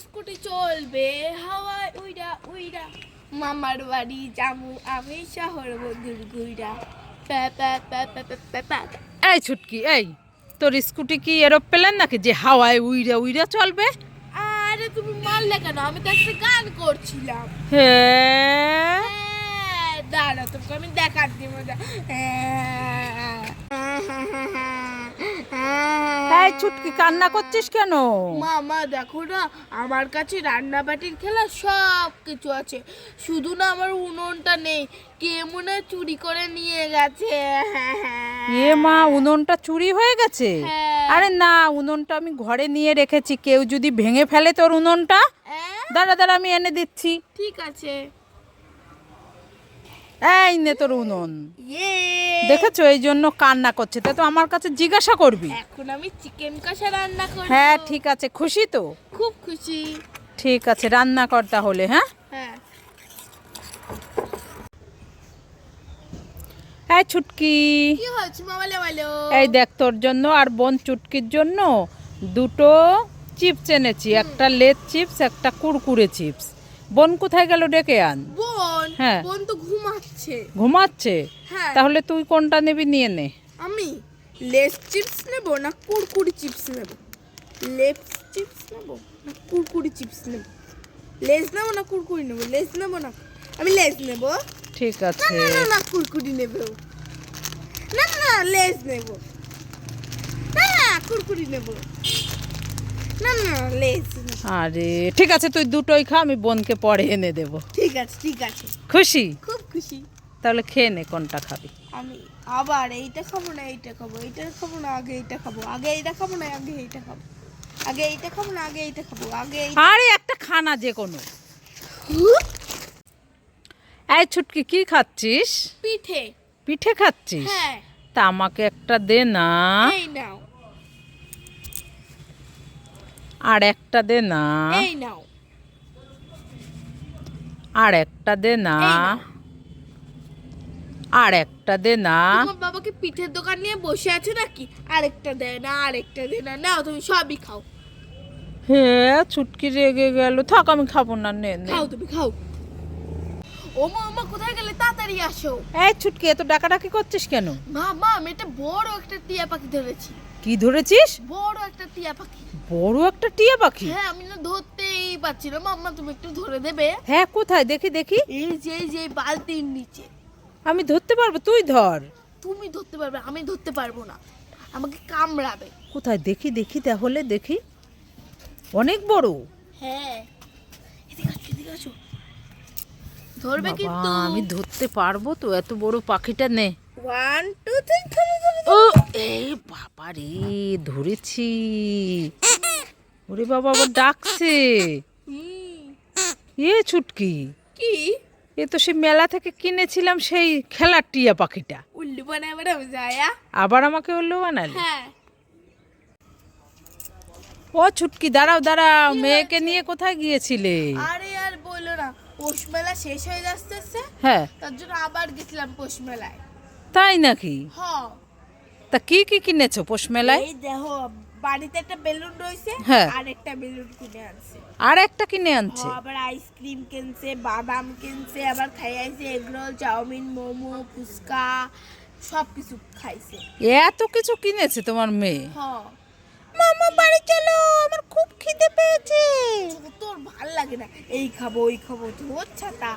Scooty চলবে হাওয়ায় উইরা উইরা। মামার বাড়ি জামু আমি শহর বন্ধুর গুইরা। এই ছুটকি এই তোর স্কুটি কি এরোপ্লেন নাকি যে হাওয়ায় উইরা উইরা চলবে? আরে তুমি মারলে কেন? আমি তো একটা গান করছিলাম। হ্যাঁ। হ্যাঁ, দাঁড়া তোকে আমি দেখাচ্ছি মজা এই ছুটকি কান্না করছিস কেন? মামা দেখো না আমার কাছে রান্নাবাটির খেলা সব কিছু আছে। শুধু না আমার উনুনটা নেই। কে মনে চুরি করে নিয়ে গেছে? এ মা উনুনটা চুরি হয়ে গেছে? হ্যাঁ। আরে না উনুনটা আমি ঘরে নিয়ে রেখেছি। কেউ যদি ভেঙে ফেলে তোর উনুনটা দাঁড়া দাঁড়া আমি এনে দিচ্ছি। ঠিক আছে। এই নে তোর উনুন। ইয়ে। দেখেছ এই জন্য কান্না করছে। তা তো আমার কাছে জিজ্ঞাসা করবি। এখন আমি চিকেন কষা রান্না করব। হ্যাঁ ঠিক আছে। খুশি তো? খুব খুশি। ঠিক আছে রান্না কর তাহলে হ্যাঁ? হ্যাঁ। এই ছুটকি। কি হচ্ছে মামা বলো এই দেখ তোর জন্য আর বোন চুটকির জন্য দুটো চিপস এনেছি। একটা লেদ চিপস একটা কুরকুরে চিপস। বোন কোথায় গেল ডেকে আন? বোন? হ্যাঁ। বোন তো ঘুমাচ্ছে। ঘুমাচ্ছে? হ্যাঁ। তাহলে তুই কোনটা নিবি নিয়ে নে। আমি? লেস চিপস নেব না কুরকুরি চিপস নেব? লেস চিপস নেব না কুরকুরি চিপস নেব? লেস নেব না কুরকুরি নেব? লেস নেব না? আমি লেস নেব। ঠিক আছে। না না না কুরকুরি নেব। না না লেস নেব। না না কুরকুরি নেব। না না লেস আরে ঠিক আছে তুই দুটোই খা আমি বোনকে পরে এনে দেব। ঠিক আছে ঠিক আছে। খুশি? খুব খুশি। তাহলে খেয়ে নে কোনটা খাবি? আমি আবার এইটা খাব না এইটা খাব এইটা খাব না আগে এইটা খাব আগে এইটা খাব না আগে এইটা খাব আগে এইটা খাব না আগে এইটা খাব আগে আরে একটা খানা যে কোনো। এই ছুটকি কি খাচ্ছিস? পিঠে। পিঠে খাচ্ছিস? হ্যাঁ। তা আমাকে একটা দে না। এই নাও। আর একটা দে না। এই নাও। আর একটা দে না। আর একটা দে না। তোমার বাবাকে পিঠের দোকান নিয়ে বসে আছো নাকি? আরেকটা দেয় না আরেকটা দে না নাও তুমি সবই খাও। হ্যাঁ ছুটকি রেগে গেল। থাক আমি খাব না নে নে। খাও তুমি খাও। ও মা মা কোথায় গেলে? তাড়াতাড়ি আসো। এই ছুটকি এত ডাকাডাকি করছিস কেন? মা মা আমি একটা বড় একটা টিয়া পাখি ধরেছি। কি ধরেছিস? বড় একটা টিয়া পাখি। বড় একটা টিয়া পাখি? হ্যাঁ আমি না ধরতেই পারছি না। মাম্মা তুমি একটু ধরে দেবে? হ্যাঁ কোথায়? দেখি দেখি। এই যে এই যে বালতির নিচে। আমি ধরতে পারব? তুই ধর। তুমি ধরতে পারবে আমি ধরতে পারব না। আমাকে কামড়াবে। কোথায়? দেখি দেখি তাহলে দেখি। অনেক বড়। হ্যাঁ। এদিকে আসো এদিকে আসো। ধরবে কিন্তু। আমি ধরতে পারব তো? এত বড় পাখিটা নে। ওয়ান টু থ্রি ও এই বাবা রে ধরেছি। ওরে বাবা আবার ডাকছে। এ ছুটকি। কি? এ তো সে মেলা থেকে কিনেছিলাম সেই খেলার টিয়া পাখিটা। উল্লু বানায় যায়া আবার আমাকে উল্লু বানালি? হ্যাঁ। ও ছুটকি দাঁড়াও দাঁড়াও মেয়েকে নিয়ে কোথায় গিয়েছিলে? আরে আর বলো না পৌষ মেলা শেষ হয়ে যাচ্ছে হ্যাঁ। তার জন্য আবার গেছিলাম পৌষ মেলায়। তাই নাকি? হ তা কি কি কিনেছো পোষ মেলায়? এই দেখো বাড়িতে একটা বেলুন রয়েছে হ্যাঁ। আর একটা বেলুন কিনে আনছে। আর একটা কিনে আনছে? ও আবার আইসক্রিম কিনছে বাদাম কিনছে আবার খাই আইছে এগরোল চাউমিন মোমো ফুচকা সব কিছু খাইছে। এত কিছু কিনেছে তোমার মেয়ে? হ মামা বাড়ি চলো আমার খুব খিদে পেয়েছে। তোর ভালো লাগে না এই খাব ওই খাব তোর ছাতা।